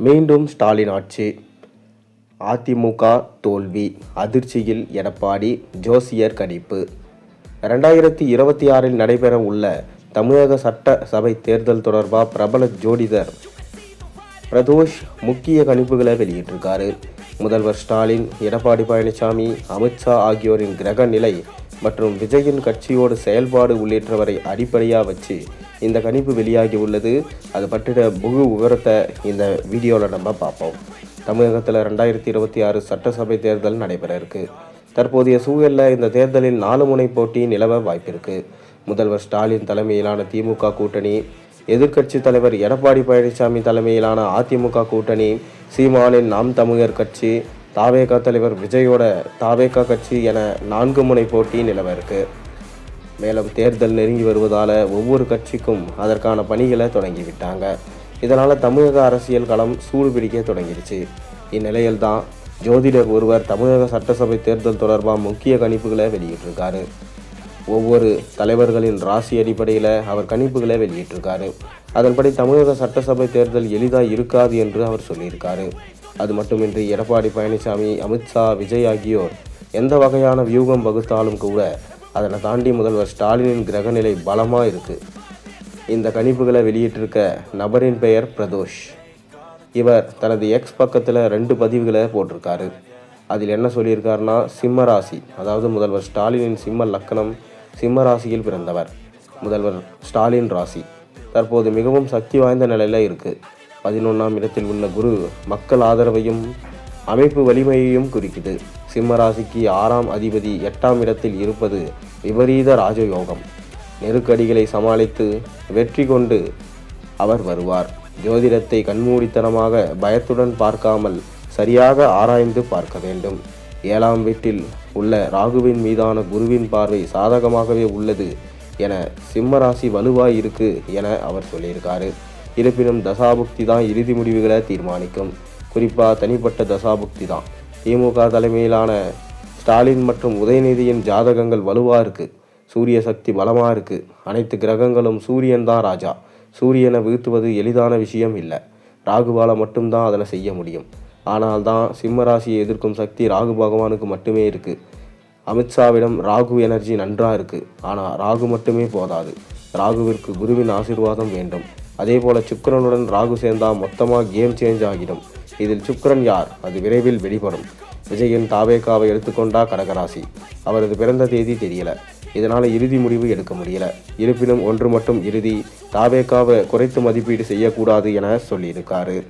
மீண்டும் ஸ்டாலின் ஆட்சி. அதிமுக தோல்வி அதிர்ச்சியில் எடப்பாடி ஜோசியர் கணிப்பு. ரெண்டாயிரத்தி இருபத்தி ஆறில் நடைபெற உள்ள தமிழக சட்ட சபை தேர்தல் தொடர்பாக பிரபல ஜோடிதர் பிரதோஷ் முக்கிய கணிப்புகளை வெளியிட்டிருக்காரு. முதல்வர் ஸ்டாலின் எடப்பாடி பழனிசாமி அமித்ஷா ஆகியோரின் கிரக நிலை மற்றும் விஜயின் கட்சியோடு செயல்பாடு உள்ளிட்டவரை அடிப்படையாக வச்சு இந்த கணிப்பு வெளியாகி உள்ளது. அது பற்றின முழு விவரத்தை இந்த வீடியோவில் நம்ம பார்ப்போம். தமிழகத்தில் ரெண்டாயிரத்தி இருபத்தி ஆறு சட்டசபை தேர்தல் நடைபெற இருக்கு. தற்போதைய சூழலில் இந்த தேர்தலில் நாலு முனை போட்டி நிலவ வாய்ப்பிருக்கு. முதல்வர் ஸ்டாலின் தலைமையிலான திமுக கூட்டணி எதிர்க்கட்சி தலைவர் எடப்பாடி பழனிசாமி தலைமையிலான அதிமுக கூட்டணி சீமானின் நாம் தமிழர் கட்சி தாவேகா தலைவர் விஜயோட தாவேகா கட்சி என நான்கு முனை போட்டி நிலவ இருக்குது மேலும் தேர்தல் நெருங்கி வருவதால் ஒவ்வொரு கட்சிக்கும் அதற்கான பணிகளை தொடங்கிவிட்டாங்க. இதனால் தமிழக அரசியல் களம் சூடு பிடிக்க தொடங்கிடுச்சு இந்நிலையில் தான் ஜோதிடர் ஒருவர் தமிழக சட்டசபை தேர்தல் தொடர்பாக முக்கிய கணிப்புகளை வெளியிட்டிருக்காரு. ஒவ்வொரு தலைவர்களின் ராசி அடிப்படையில் அவர் கணிப்புகளை வெளியிட்டிருக்காரு. அதன்படி தமிழக சட்டசபை தேர்தல் எளிதாக இருக்காது என்று அவர் சொல்லியிருக்காரு. அது மட்டுமின்றி எடப்பாடி பழனிசாமி அமித்ஷா விஜய் ஆகியோர் எந்த வகையான வியூகம் வகுத்தாலும் கூட அதனை தாண்டி முதல்வர் ஸ்டாலினின் கிரகநிலை பலமாக இருக்குது இந்த கணிப்புகளை வெளியிட்டிருக்க நபரின் பெயர் பிரதோஷ். இவர் தனது எக்ஸ் பக்கத்தில் ரெண்டு பதிவுகளை போட்டிருக்காரு. அதில் என்ன சொல்லியிருக்காருன்னா சிம்ம ராசி அதாவது முதல்வர் ஸ்டாலினின் சிம்ம லக்கணம் சிம்ம ராசியில் பிறந்தவர் முதல்வர் ஸ்டாலின் ராசி. தற்போது மிகவும் சக்தி வாய்ந்த நிலையில் இருக்குது பதினொன்றாம் இடத்தில் உள்ள குரு மக்கள் ஆதரவையும் அமைப்பு வலிமையையும் குறிக்குது. சிம்மராசிக்கு ஆறாம் அதிபதி எட்டாம் இடத்தில் இருப்பது விபரீத ராஜயோகம். நெருக்கடிகளை சமாளித்து வெற்றி கொண்டு அவர் வருவார். ஜோதிடத்தை கண்மூடித்தனமாக பயத்துடன் பார்க்காமல் சரியாக ஆராய்ந்து பார்க்க வேண்டும். ஏழாம் வீட்டில் உள்ள ராகுவின் மீதான குருவின் பார்வை சாதகமாகவே உள்ளது என சிம்மராசி வலுவாய் இருக்கு என அவர் சொல்லியிருக்காரு. இருப்பினும் தசாபுக்தி தான் இறுதி முடிவுகளை தீர்மானிக்கும். குறிப்பாக தனிப்பட்ட தசாபுக்தி தான். திமுக தலைமையிலான ஸ்டாலின் மற்றும் உதயநிதியின் ஜாதகங்கள் வலுவாக இருக்குது சூரிய சக்தி பலமாக இருக்குது அனைத்து கிரகங்களும் சூரியன் தான் ராஜா. சூரியனை வீழ்த்துவது எளிதான விஷயம் இல்லை. ராகுபால மட்டும்தான் அதனை செய்ய முடியும். ஆனால் தான் சிம்ம ராசியை எதிர்க்கும் சக்தி ராகு பகவானுக்கு மட்டுமே இருக்குது அமித்ஷாவிடம் ராகு எனர்ஜி நன்றாக இருக்குது ஆனால் ராகு மட்டுமே போதாது. ராகுவிற்கு குருவின் ஆசீர்வாதம் வேண்டும். அதே போல் சுக்கிரனுடன் ராகு சேர்ந்தா மொத்தமாக கேம் சேஞ்ச் ஆகிடும். இதில் சுக்ரன் யார்? அது விரைவில் வெளிப்படும். விஜயின் தாவேக்காவை எடுத்துக்கொண்டா கடகராசி. அவரது பிறந்த தேதி தெரியல. இதனால் இறுதி முடிவு எடுக்க முடியல. இருப்பினும் ஒன்று மட்டும் இறுதி. தாவேக்காவை குறைத்து மதிப்பீடு செய்யக்கூடாது என சொல்லியிருக்காரு.